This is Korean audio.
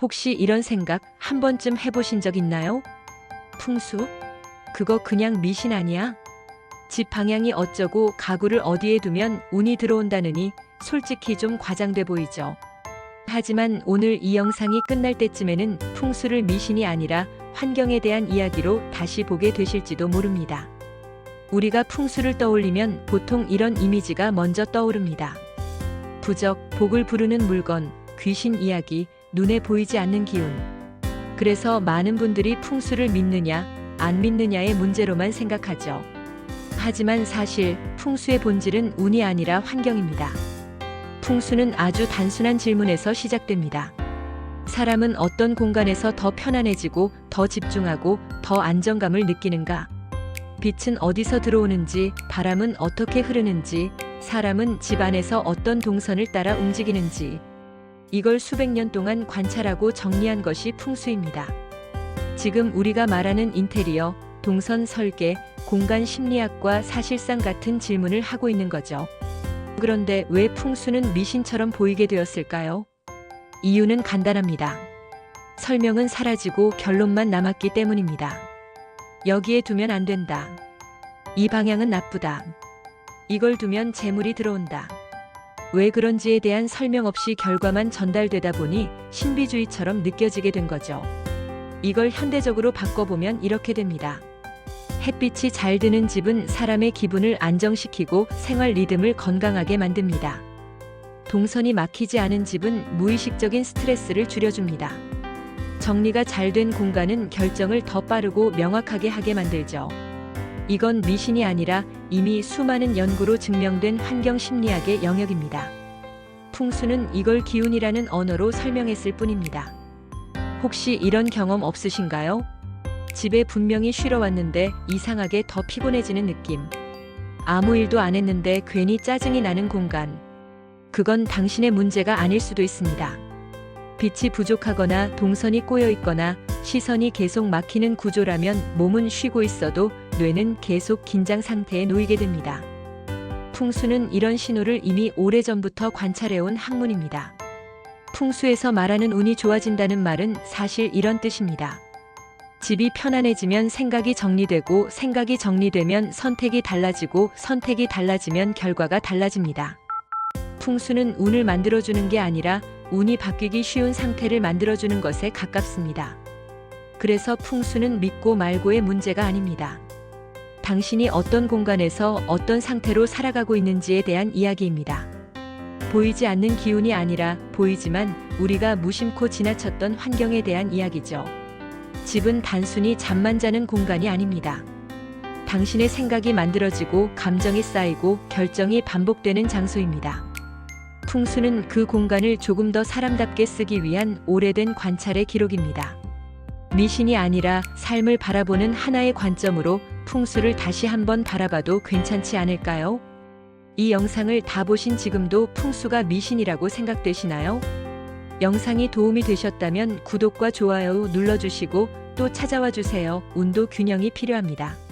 혹시 이런 생각 한 번쯤 해보신 적 있나요? 풍수? 그거 그냥 미신 아니야? 집 방향이 어쩌고 가구를 어디에 두면 운이 들어온다느니 솔직히 좀 과장돼 보이죠. 하지만 오늘 이 영상이 끝날 때쯤에는 풍수를 미신이 아니라 환경에 대한 이야기로 다시 보게 되실지도 모릅니다. 우리가 풍수를 떠올리면 보통 이런 이미지가 먼저 떠오릅니다. 부적, 복을 부르는 물건, 귀신 이야기, 눈에 보이지 않는 기운. 그래서 많은 분들이 풍수를 믿느냐, 안 믿느냐의 문제로만 생각하죠. 하지만 사실 풍수의 본질은 운이 아니라 환경입니다. 풍수는 아주 단순한 질문에서 시작됩니다. 사람은 어떤 공간에서 더 편안해지고 더 집중하고 더 안정감을 느끼는가? 빛은 어디서 들어오는지, 바람은 어떻게 흐르는지, 사람은 집 안에서 어떤 동선을 따라 움직이는지. 이걸 수백 년 동안 관찰하고 정리한 것이 풍수입니다. 지금 우리가 말하는 인테리어, 동선 설계, 공간 심리학과 사실상 같은 질문을 하고 있는 거죠. 그런데 왜 풍수는 미신처럼 보이게 되었을까요? 이유는 간단합니다. 설명은 사라지고 결론만 남았기 때문입니다. 여기에 두면 안 된다. 이 방향은 나쁘다. 이걸 두면 재물이 들어온다. 왜 그런지에 대한 설명 없이 결과만 전달되다 보니 신비주의처럼 느껴지게 된 거죠. 이걸 현대적으로 바꿔보면 이렇게 됩니다. 햇빛이 잘 드는 집은 사람의 기분을 안정시키고 생활 리듬을 건강하게 만듭니다. 동선이 막히지 않은 집은 무의식적인 스트레스를 줄여줍니다. 정리가 잘 된 공간은 결정을 더 빠르고 명확하게 하게 만들죠. 이건 미신이 아니라 이미 수많은 연구로 증명된 환경 심리학의 영역입니다. 풍수는 이걸 기운이라는 언어로 설명했을 뿐입니다. 혹시 이런 경험 없으신가요? 집에 분명히 쉬러 왔는데 이상하게 더 피곤해지는 느낌. 아무 일도 안 했는데 괜히 짜증이 나는 공간. 그건 당신의 문제가 아닐 수도 있습니다. 빛이 부족하거나 동선이 꼬여 있거나 시선이 계속 막히는 구조라면 몸은 쉬고 있어도 뇌는 계속 긴장 상태에 놓이게 됩니다. 풍수는 이런 신호를 이미 오래전부터 관찰해온 학문입니다. 풍수에서 말하는 운이 좋아진다는 말은 사실 이런 뜻입니다. 집이 편안해지면 생각이 정리되고 생각이 정리되면 선택이 달라지고 선택이 달라지면 결과가 달라집니다. 풍수는 운을 만들어주는 게 아니라 운이 바뀌기 쉬운 상태를 만들어주는 것에 가깝습니다. 그래서 풍수는 믿고 말고의 문제가 아닙니다. 당신이 어떤 공간에서 어떤 상태로 살아가고 있는지에 대한 이야기입니다. 보이지 않는 기운이 아니라 보이지만 우리가 무심코 지나쳤던 환경에 대한 이야기죠. 집은 단순히 잠만 자는 공간이 아닙니다. 당신의 생각이 만들어지고 감정이 쌓이고 결정이 반복되는 장소입니다. 풍수는 그 공간을 조금 더 사람답게 쓰기 위한 오래된 관찰의 기록입니다. 미신이 아니라 삶을 바라보는 하나의 관점으로 풍수를 다시 한번 바라봐도 괜찮지 않을까요? 이 영상을 다 보신 지금도 풍수가 미신이라고 생각되시나요? 영상이 도움이 되셨다면 구독과 좋아요 눌러주시고 또 찾아와 주세요. 운도 균형이 필요합니다.